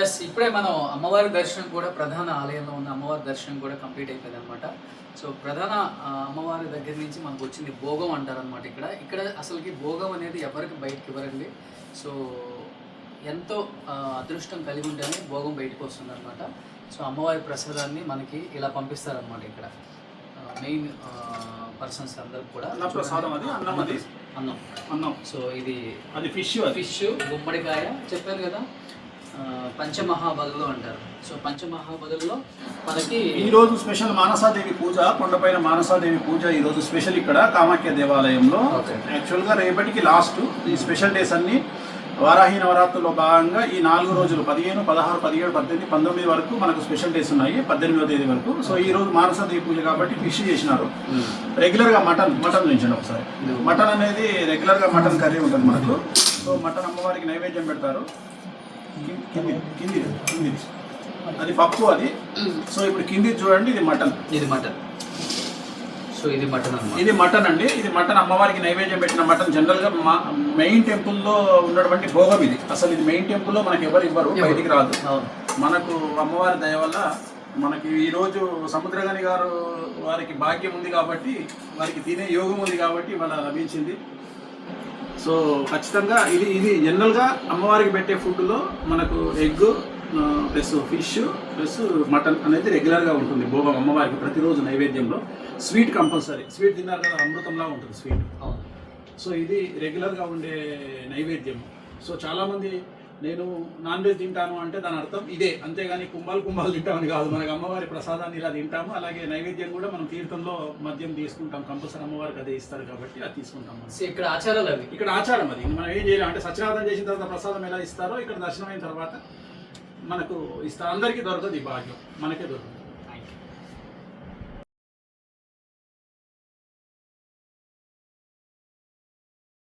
Yes ఇప్పుడే మనం అమ్మవారి దర్శనం కూడా ప్రధాన ఆలయంలో ఉన్న అమ్మవారి దర్శనం కూడా కంప్లీట్ అయిపోయింది అనమాట సో ప్రధాన అమ్మవారి దగ్గర నుంచి మనకు వచ్చింది భోగం అంటారు అనమాట ఇక్కడ. ఇక్కడ అసలుకి భోగం అనేది ఎవరికి బయటకు ఇవ్వరండి. సో ఎంతో అదృష్టం కలిగి ఉంటేనే భోగం బయటకు వస్తుంది అనమాట సో అమ్మవారి ప్రసాదాన్ని మనకి ఇలా పంపిస్తారనమాట ఇక్కడ. మెయిన్ పర్సన్స్ అందరికి కూడా అన్న అన్నం అది. అన్నం. అన్నం. సో ఇది అది ఫిష్ ఫిష్ గుమ్మడికాయ చెప్పారు కదా. ఆ, పంచమహాబలులు అంటారు. సో పంచమహాబలుల్లో మనకి ఈ రోజు స్పెషల్ మానసాదేవి పూజ కొండపైన మానసాదేవి పూజ ఈ రోజు స్పెషల్ ఇక్కడ కామాఖ్య దేవాలయంలో. Okay. యాక్చువల్గా రేపటికి లాస్ట్ ఈ స్పెషల్ డేస్ అన్ని వారాహి నవరాత్రుల్లో భాగంగా ఈ నాలుగు రోజులు పదిహేను పదహారు పదిహేడు పద్దెనిమిది పంతొమ్మిది వరకు మనకు స్పెషల్ డేస్ ఉన్నాయి పద్దెనిమిదో తేదీ వరకు. సో ఈ రోజు మానసాదేవి పూజ కాబట్టి ఫిష్ చేసినారు. రెగ్యులర్గా మటన్ మటన్ నుంచండి ఒకసారి. మటన్ అనేది రెగ్యులర్గా మటన్ కర్రీ ఉంటుంది మనకు. సో మటన్ అమ్మవారికి నైవేద్యం పెడతారు. కింది కింది కింది. అది పప్పు అది. సో ఇప్పుడు కింది చూడండి ఇది మటన్. ఇది మటన్. సో ఇది మటన్ ఇది మటన్ అండి. ఇది మటన్ అమ్మవారికి నైవేద్యం పెట్టిన మటన్. జనరల్గా మా మెయిన్ టెంపుల్లో ఉన్నటువంటి భోగం ఇది. అసలు ఇది మెయిన్ టెంపుల్లో మనకి ఎవరు ఇవ్వరు బయటికి రాదు. మనకు అమ్మవారి దయ వల్ల మనకి ఈ రోజు సముద్రగని గారు వారికి భాగ్యం ఉంది కాబట్టి వారికి తినే యోగం ఉంది కాబట్టి ఇవాళ లభించింది. సో ఖచ్చితంగా ఇది ఇది జనరల్గా అమ్మవారికి పెట్టే ఫుడ్లో మనకు egg plus fish plus mutton అనేది రెగ్యులర్గా ఉంటుంది భోగం అమ్మవారికి ప్రతిరోజు నైవేద్యంలో. Sweet compulsory. స్వీట్ తిన్నారు కదా అమృతంలా ఉంటుంది స్వీట్. సో ఇది రెగ్యులర్గా ఉండే నైవేద్యం. సో చాలామంది నేను నాన్ వెజ్ తింటాను అంటే దాని అర్థం ఇదే. అంతేగాని కుంభాలు కుంభాలు తింటామని కాదు. మనకి అమ్మవారి ప్రసాదాన్ని ఇలా తింటాము. అలాగే నైవేద్యం కూడా మనం తీర్థంలో మద్యం తీసుకుంటాం. కంపల్సరీ అమ్మవారికి అదే ఇస్తారు కాబట్టి అది తీసుకుంటాం ఇక్కడ ఆచారాలు అవి? ఇక్కడ ఆచారం అది. మనం ఏం చేయలేం అంటే సత్యనారాయణ చేసిన తర్వాత ప్రసాదం ఎలా ఇస్తారో ఇక్కడ దర్శనం అయిన తర్వాత మనకు ఇస్తారు. అందరికీ దొరకదు ఈ భాగ్యం. మనకే దొరకదు